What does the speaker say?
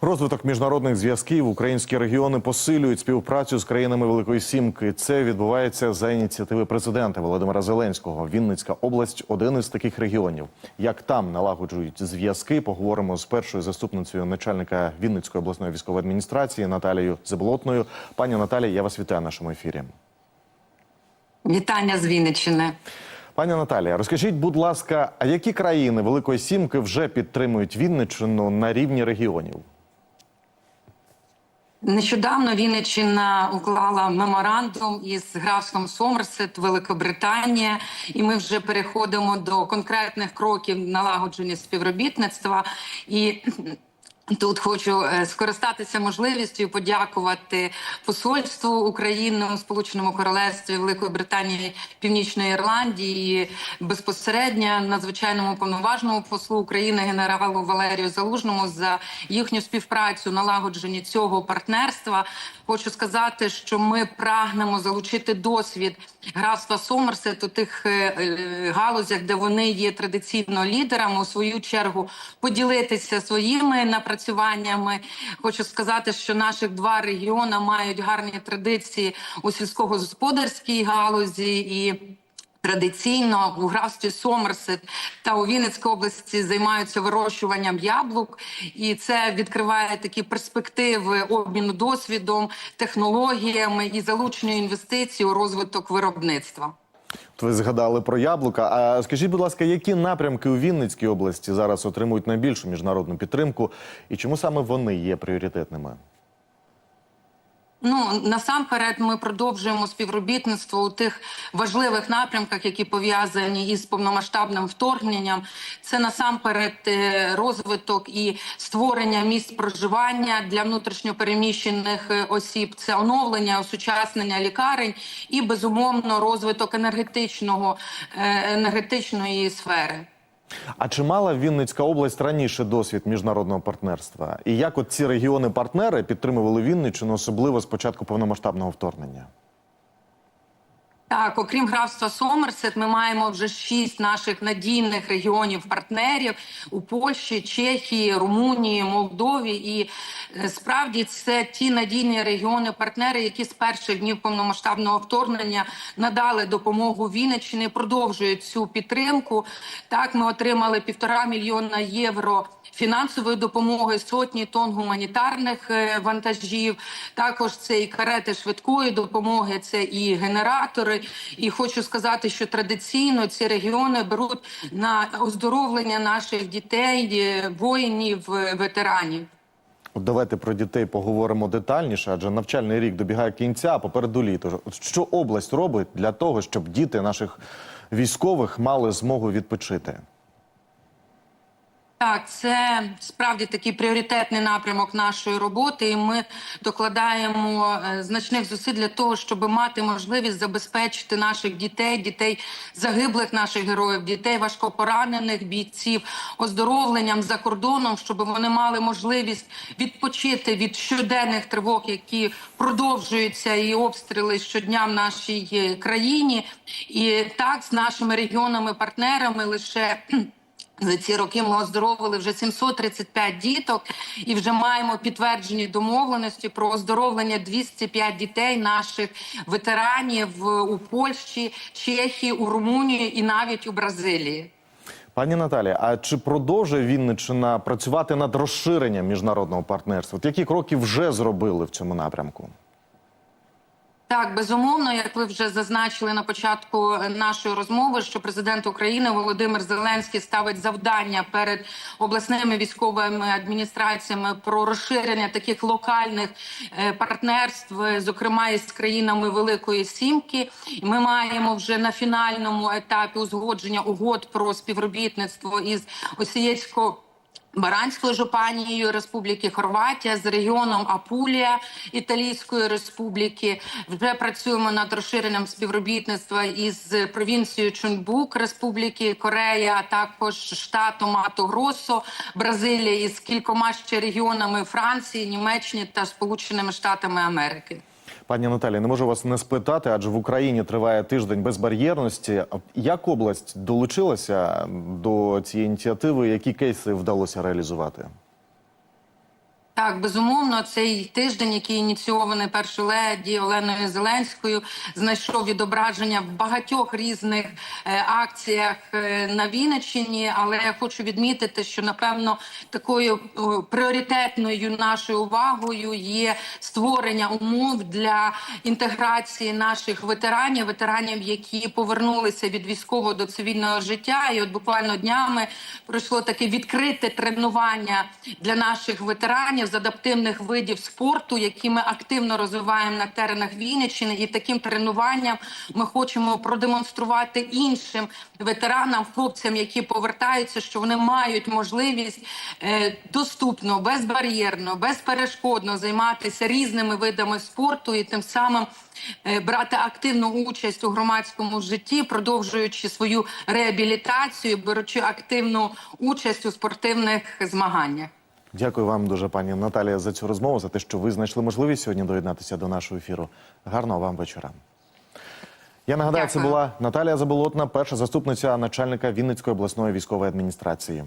Розвиток міжнародних зв'язків українські регіони посилюють співпрацю з країнами Великої Сімки. Це відбувається за ініціативи президента Володимира Зеленського. Вінницька область один із таких регіонів. Як там налагоджують зв'язки, поговоримо з першою заступницею начальника Вінницької обласної військової адміністрації Наталією Заболотною. Пані Наталія, я вас вітаю в нашому ефірі. Вітання з Вінниччини. Пані Наталія, розкажіть, будь ласка, а які країни Великої Сімки вже підтримують Вінниччину на рівні регіонів? Нещодавно Вінниччина уклала меморандум із графством Сомерсет, Великобританія, і ми вже переходимо до конкретних кроків налагодження співробітництва. І Тут хочу е, скористатися можливістю подякувати посольству України у Сполученому Королевстві Великої Британії Північної Ірландії безпосередньо надзвичайному повноважному послу України генералу Валерію Залужному за їхню співпрацю налагодженні цього партнерства. Хочу сказати, що ми прагнемо залучити досвід графства у тих е, е, галузях, де вони є традиційно лідерами. У свою чергу поділитися своїми напрацюваннями. Хочу сказати, що наших два регіони мають гарні традиції у сільськогосподарській галузі і. Традиційно у графстві Сомерсет та у Вінницькій області займаються вирощуванням яблук, і це відкриває такі перспективи обміну досвідом, технологіями і залучення інвестицій у розвиток виробництва. Ви згадали про яблука. А скажіть, будь ласка, які напрямки у Вінницькій області зараз отримують найбільшу міжнародну підтримку, і чому саме вони є пріоритетними? Ну насамперед, ми продовжуємо співробітництво у тих важливих напрямках, які пов'язані із повномасштабним вторгненням. Це насамперед е, розвиток і створення місць проживання для внутрішньопереміщених е, осіб. Це оновлення, осучаснення лікарень і безумовно розвиток енергетичного е, енергетичної сфери. А чи мала Вінницька область раніше досвід міжнародного партнерства? І як от ці регіони-партнери підтримували Вінниччину, особливо з початку повномасштабного вторгнення? Так, окрім графства Сомерсет, ми маємо вже шість наших надійних регіонів-партнерів у Польщі, Чехії, Румунії, Молдові. І е, справді це ті надійні регіони-партнери, які з перших днів повномасштабного вторгнення надали допомогу Вінниччині, продовжують цю підтримку. Так, ми отримали півтора мільйона євро. Фінансової допомоги сотні тонн гуманітарних е, вантажів. Також це і карети швидкої допомоги, це і генератори. І хочу сказати, що традиційно ці регіони беруть на оздоровлення наших дітей, е, воїнів, е, ветеранів. Давайте про дітей поговоримо детальніше, адже навчальний рік добігає кінця, а попереду літо. Що область робить для того, щоб діти наших військових мали змогу відпочити? Так, це справді такий пріоритетний напрямок нашої роботи, і ми докладаємо е, значних зусиль для того, щоб мати можливість забезпечити наших дітей, дітей загиблих наших героїв, дітей важкопоранених бійців, оздоровленням за кордоном, щоб вони мали можливість відпочити від щоденних тривог, які продовжуються, і обстріли щодня в нашій е, країні. І так з нашими регіонами-партнерами лише. За ці роки ми оздоровили вже 735 діток і вже маємо підтверджені домовленості про оздоровлення 205 дітей наших ветеранів у Польщі, Чехії, у Румунії і навіть у Бразилії. Пані Наталі, а чи продовжує Вінниччина працювати над розширенням міжнародного партнерства? От які кроки вже зробили в цьому напрямку? Так, безумовно, як ви вже зазначили на початку нашої розмови, що президент України Володимир Зеленський ставить завдання перед обласними військовими адміністраціями про розширення таких локальних е, партнерств, зокрема із країнами Великої Сімки. Ми маємо вже на фінальному етапі узгодження угод про співробітництво із Осієцького. Баранською жупанією Республіки Хорватія з регіоном Апулія Італійської Республіки вже працюємо над розширенням співробітництва із провінцією Чунбук Республіки Корея, а також штатом Мато Гросо, Бразилія із кількома ще регіонами Франції, Німеччини та Сполученими Штатами Америки. Пані Наталі, не можу вас не спитати, адже в Україні триває тиждень безбар'єрності. Як область долучилася до цієї ініціативи? Які кейси вдалося реалізувати? Так, безумовно, цей тиждень, який ініційований першою леді Оленою Зеленською, знайшов відображення в багатьох різних е, акціях е, на Вінниччині. Але я хочу відмітити, що напевно такою о, пріоритетною нашою увагою є створення умов для інтеграції наших ветеранів, ветеранів, які повернулися від військового до цивільного життя. І от буквально днями пройшло таке відкрите тренування для наших ветеранів з адаптивних видів спорту, які ми активно розвиваємо на теренах Вінниччини. І таким тренуванням ми хочемо продемонструвати іншим ветеранам, хлопцям, які повертаються, що вони мають можливість е, доступно, безбар'єрно, безперешкодно займатися різними видами спорту і тим самим е, брати активну участь у громадському житті, продовжуючи свою реабілітацію, беручи активну участь у спортивних змаганнях. Дякую вам дуже, пані Наталія, за цю розмову, за те, що ви знайшли можливість сьогодні доєднатися до нашого ефіру. Гарного вам вечора. Я нагадаю, це була Наталія Заболотна, перша заступниця начальника Вінницької обласної військової адміністрації.